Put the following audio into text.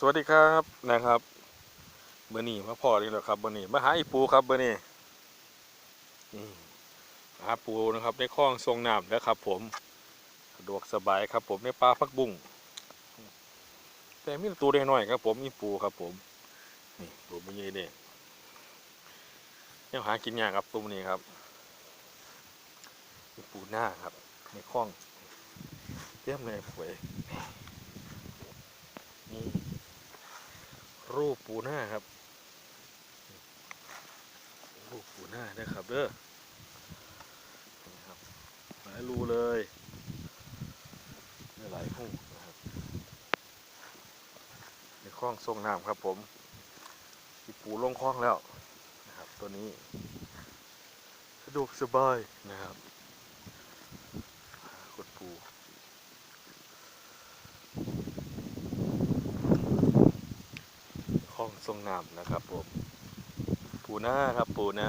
สวัสดีครับนะครับเบอร์นี่มาพอดีแล้วครับเบอร์นี่มาหาอีปูครับเบอร์นี่หาปูนะครับในคลองทรงน้ำนะครับ ผมสะดวกสบายครับ ผมในปลาพักบุ้งแต่มีตัวเล็กน้อยครับ ผมมีปูครับ ผมนี่ปูมันใหญ่เด้ยังหากินยากครับตัวนี้ครับมีปูหน้าครับในคลองเต็มเลยป่วย รูปปูหน้าครับ รูปปูหน้านะครับเด้อนี่ครับหลายรูเลยหลายหูนะครับในคลองทรงน้ำครับผมที่ปูลงคลองแล้วนะครับตัวนี้สะดวกสบายนะครับกดปู ห้องทรงน้ำนะครับผม ปูนาครับปูนา